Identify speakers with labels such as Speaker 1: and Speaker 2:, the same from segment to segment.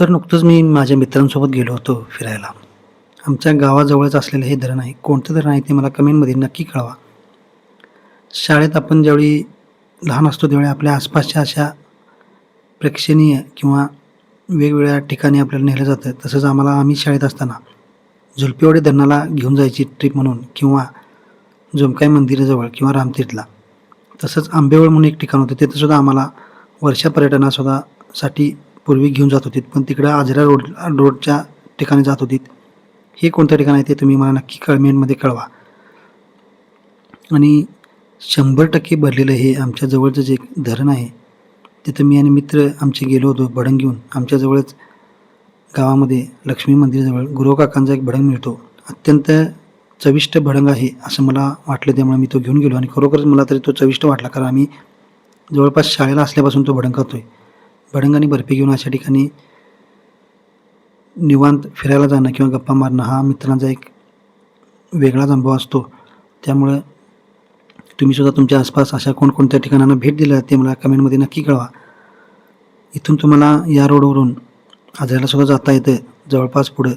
Speaker 1: तर नुकतंच मी माझ्या मित्रांसोबत गेलो होतो फिरायला. आमच्या गावाजवळच असलेलं हे धरण आहे. कोणतं धरण आहे ते मला कमेंटमध्ये नक्की कळवा. शाळेत आपण ज्यावेळी लहान असतो त्यावेळी आपल्या आसपासच्या अशा प्रेक्षणीय किंवा वेगवेगळ्या ठिकाणी आपल्याला नेलं जातं. तसंच आम्हाला आम्ही शाळेत असताना झुलपेवाडी धरणाला घेऊन जायची ट्रिप म्हणून किंवा जोमकाई मंदिराजवळ किंवा रामतीर्थला. तसंच आंबेवळ म्हणून एक ठिकाण होतं. तिथंसुद्धा आम्हाला वर्षा पर्यटनासुद्धा साठी पूर्वी घेऊन जात होती पण तिकडं आजरा रोड रोडच्या ठिकाणी जात होती हे कोणतं ठिकाण आहे ते तुम्ही मला नक्की कळमेंटमध्ये कळवा. आणि शंभर टक्के भरलेलं हे आमच्या जवळचं जे धरण आहे तिथं मी आणि मित्र आमचे गेलो होतो भडंग घेऊन. आमच्याजवळच गावामध्ये लक्ष्मी मंदिराजवळ गुरुकाकांचा एक भडंग मिळतो. अत्यंत चविष्ट भडंग आहे असं मला वाटलं त्यामुळे मी तो घेऊन गेलो. आणि खरोखरच मला तरी तो चविष्ट वाटला कारण आम्ही जवळपास शाळेला असल्यापासून तो भडंग खातो आहे भडंग बर्फी घेऊन अशा ठिकाणी निवांत फिरायला जाणं किंवा गप्पा मारणं हा मित्रांचा एक वेगळाच अनुभव असतो. त्यामुळं तुम्हीसुद्धा तुमच्या आसपास अशा कोणकोणत्या ठिकाणांना भेट दिल्या ते मला कमेंटमध्ये नक्की कळवा. इथून तुम्हाला या रोडवरून आजऱ्यालासुद्धा जाता येतं. जवळपास पुढं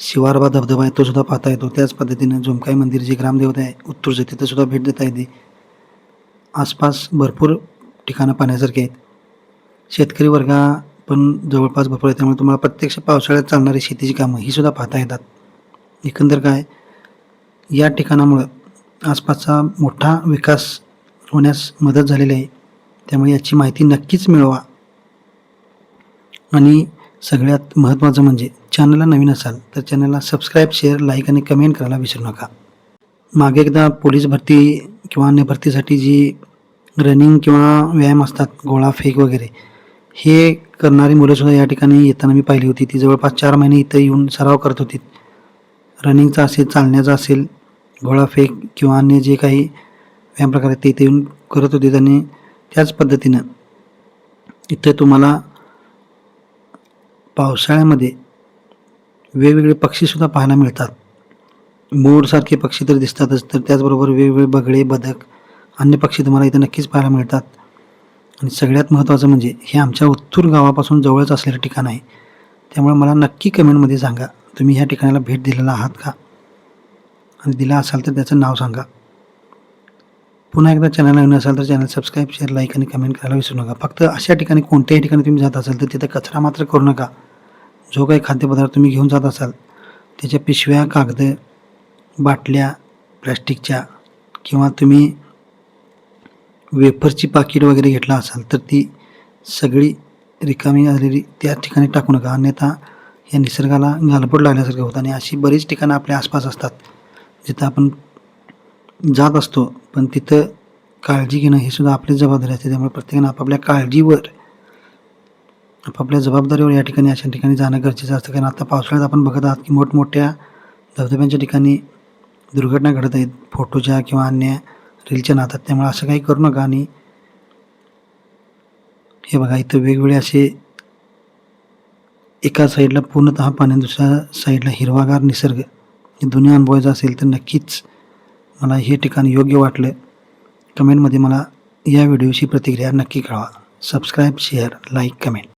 Speaker 1: शिवारबा धबधबा आहे तोसुद्धा पाहता येतो. त्याच पद्धतीनं झुमकाई मंदिर जे ग्रामदेवता आहे उत्तूरचं तिथंसुद्धा भेट देता येते. आसपास भरपूर ठिकाणं पाहण्यासारखी आहेत. शेतकरी वर्गा पण जवळपास भरपूर आहे. त्यामुळे तुम्हाला प्रत्यक्ष पावसाळ्यात चालणारी शेतीची कामं ही सुद्धा पाहता येतात. एकंदर काय या ठिकाणामुळं आसपासचा मोठा विकास होण्यास मदत झालेली आहे. त्यामुळे याची माहिती नक्कीच मिळवा. आणि सगळ्यात महत्त्वाचं म्हणजे चॅनलला नवीन असाल तर चॅनलला सबस्क्राईब शेअर लाईक आणि कमेंट करायला विसरू नका. मागे एकदा पोलीस भरती किंवा अन्य भरतीसाठी जी रनिंग किंवा व्यायाम असतात गोळा फेक वगैरे हे करणारी मुलंसुद्धा या ठिकाणी येताना मी पाहिली होती. ती जवळपास चार महिने इथं येऊन सराव करत होती. रनिंगचा असेल चालण्याचा असेल घोळा फेक किंवा अन्य जे काही व्यायाम प्रकार आहेत ते इथे येऊन करत होते आणि त्याच पद्धतीनं इथं तुम्हाला पावसाळ्यामध्ये वेगवेगळे पक्षीसुद्धा पाहायला मिळतात. मोरसारखे पक्षी तर दिसतातच तर त्याचबरोबर वेगवेगळे बगळे बदक अन्य पक्षी तुम्हाला इथं नक्कीच पाहायला मिळतात. आणि सगळ्यात महत्त्वाचं म्हणजे हे आमच्या उत्तूर गावापासून जवळच असलेलं ठिकाण आहे. त्यामुळे मला नक्की कमेंटमध्ये सांगा तुम्ही ह्या ठिकाणाला भेट दिलेला आहात का? आणि दिला असाल तर त्याचं नाव सांगा. पुन्हा एकदा चॅनल नवीन असाल तर चॅनल सबस्क्राईब शेअर लाईक आणि कमेंट करायला विसरू नका. फक्त अशा ठिकाणी कोणत्याही ठिकाणी तुम्ही जात असाल तर तिथं कचरा मात्र करू नका. जो काही खाद्यपदार्थ तुम्ही घेऊन जात असाल त्याच्या पिशव्या कागद बाटल्या प्लॅस्टिकच्या किंवा तुम्ही वेफरची पाकिट वगैरे घेतला असाल तर ती सगळी रिकामी आलेली त्या ठिकाणी टाकू नका. अन्यथा या निसर्गाला गालबोट लागल्यासारखं होतं आणि अशी बरीच ठिकाणं आपल्या आसपास असतात जिथं आपण जात असतो. पण तिथं काळजी घेणं ही सुद्धा आपली जबाबदारी असते. त्यामुळे प्रत्येकानं आपापल्या काळजीवर आपापल्या जबाबदारीवर या ठिकाणी अशा ठिकाणी जाणं गरजेचं असतं. कारण आता पावसाळ्यात आपण बघत आहात की मोठमोठ्या धबधब्यांच्या ठिकाणी दुर्घटना घडत आहेत. फोटोच्या किंवा अन्य रीलच्या नातात त्यामुळे असं काही करू नका. आणि हे बघा इथं वेगवेगळे असे एका साईडला पूर्णतः पाणी दुसऱ्या साईडला हिरवागार निसर्ग. हे दोन्ही अनुभवायचं असेल तर नक्कीच मला हे ठिकाण योग्य वाटलं. कमेंटमध्ये मला या व्हिडिओची प्रतिक्रिया नक्की कळवा. Subscribe share like comment.